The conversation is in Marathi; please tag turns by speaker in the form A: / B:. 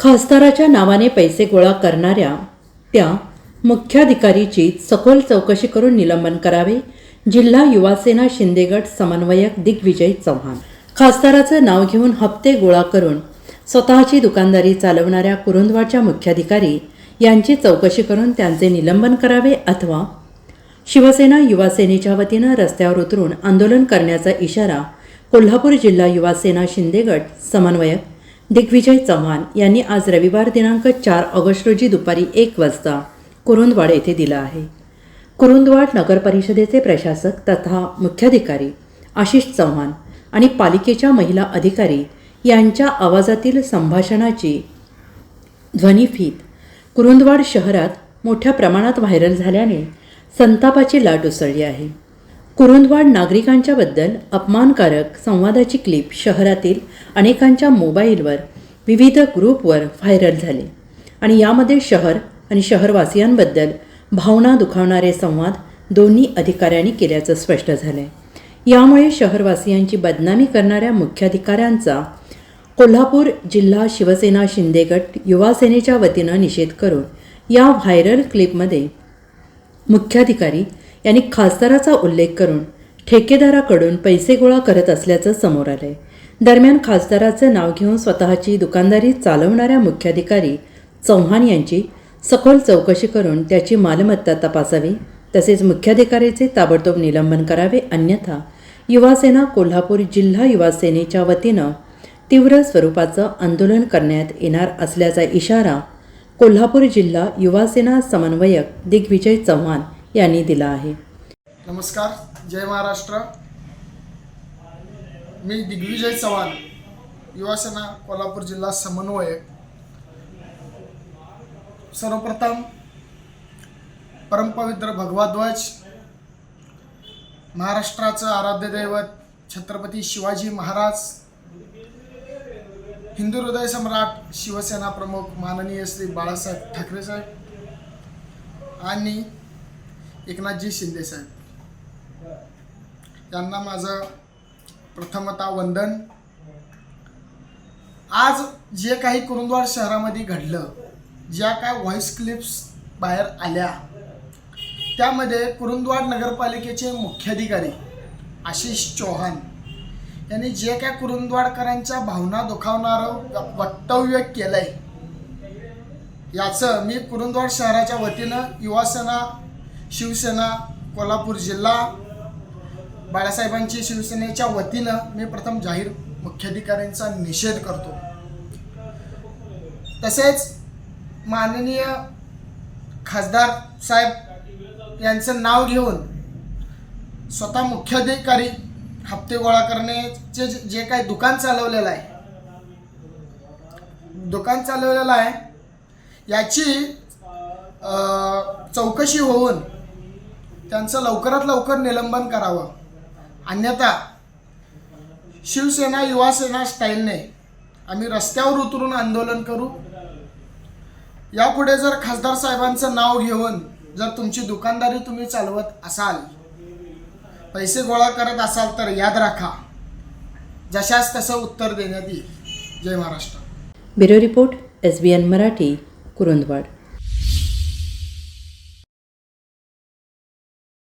A: खासदाराच्या नावाने पैसे गोळा करणाऱ्या त्या मुख्याधिकारीची सखोल चौकशी करून निलंबन करावे जिल्हा युवासेना शिंदेगट समन्वयक दिग्विजय चव्हाण. खासदाराचं नाव घेऊन हप्ते गोळा करून स्वतःची दुकानदारी चालवणाऱ्या कुरुंदवाडच्या मुख्याधिकारी यांची चौकशी करून त्यांचे निलंबन करावे अथवा शिवसेना युवासेनेच्या वतीनं रस्त्यावर उतरून आंदोलन करण्याचा इशारा कोल्हापूर जिल्हा युवासेना शिंदेगड शिंदेगट समन्वयक दिग्विजय चव्हाण यांनी आज रविवार दिनांक चार ऑगस्ट रोजी दुपारी एक वाजता कुरुंदवाड येथे दिला आहे. कुरुंदवाड नगर परिषदेचे प्रशासक तथा मुख्याधिकारी आशिष चव्हाण आणि पालिकेच्या महिला अधिकारी यांच्या आवाजातील संभाषणाची ध्वनिफीत कुरुंदवाड शहरात मोठ्या प्रमाणात व्हायरल झाल्याने संतापाची लाट उसळली आहे. कुरुंदवाड नागरिकांच्या बद्दल अपमानकारक संवादाची क्लिप शहरातील अनेकांच्या मोबाईलवर विविध ग्रुपवर व्हायरल झाले. आणि यामध्ये शहर आणि शहरवासियांबद्दल भावना दुखावणारे संवाद दोन्ही अधिकाऱ्यांनी केल्याचं स्पष्ट झालं आहे यामुळे शहरवासियांची बदनामी करणाऱ्या मुख्याधिकाऱ्यांचा कोल्हापूर जिल्हा शिवसेना शिंदेगट युवा सेनेच्या वतीनं निषेध करून या व्हायरल क्लिपमध्ये मुख्याधिकारी यांनी खासदाराचा उल्लेख करून ठेकेदाराकडून पैसे गोळा करत असल्याचं समोर आलंय. दरम्यान खासदाराचं नाव घेऊन स्वतःची दुकानदारी चालवणाऱ्या मुख्याधिकारी चव्हाण यांची सखोल चौकशी करून त्याची मालमत्ता तपासावी तसेच मुख्याधिकारीचे ताबडतोब निलंबन करावे अन्यथा युवासेना कोल्हापूर जिल्हा युवासेनेच्या वतीनं तीव्र स्वरूपाचं आंदोलन करण्यात येणार असल्याचा इशारा कोल्हापूर जिल्हा युवासेना समन्वयक दिग्विजय चव्हाण यांनी दिला आहे.
B: नमस्कार जय महाराष्ट्र. मी दिग्विजय चव्हाण युवासेना कोल्हापूर जिल्हा समन्वयक. सर्वप्रथम परमपवित्र भगवा ध्वज महाराष्ट्राचं आराध्य दैवत छत्रपती शिवाजी महाराज हिंदू हृदय सम्राट शिवसेना प्रमुख माननीय श्री बाळासाहेब ठाकरे साहेब आणि एकनाथजी शिंदे साहेब. यांना माझं प्रथमता वंदन. आज जे काही कुरुंदवाड शहरामध्ये घडलं ज्या काय व्हॉइस क्लिप्स बाहेर आल्या त्यामध्ये कुरुंदवाड नगरपालिकेचे मुख्याधिकारी आशिष चौहान यांनी जे काय कुरुंदवाडकरांच्या भावना दुखावणारं वक्तव्य केलंय याचं मी कुरुंदवाड शहराच्या वतीनं युवासेना शिवसेना कोल्हापूर जिल्हा बाळासाहेबांची शिवसेनेच्या वतीनं मी प्रथम जाहीर मुख्याधिकाऱ्यांचा निषेध करतो. तसेच माननीय खासदार साहेब यांचं नाव घेऊन स्वतः मुख्याधिकारी हप्ते गोळा करण्याचे जे जे काही दुकान चालवलेलं आहे दुकान चालवलेलं आहे याची चौकशी होऊन त्यांचं लवकरात लवकर निलंबन करावं. अन्यथा शिवसेना युवासेना स्टाईलने आम्ही रस्त्यावर उतरून आंदोलन करू. यापुढे जर खासदार साहेबांचं नाव घेऊन जर तुमची दुकानदारी तुम्ही चालवत असाल पैसे गोळा करत असाल तर याद राखा. जशास तसं उत्तर देण्यात येईल. जय Maharashtra.
A: Bureau report S B N Marathi Kurundwad.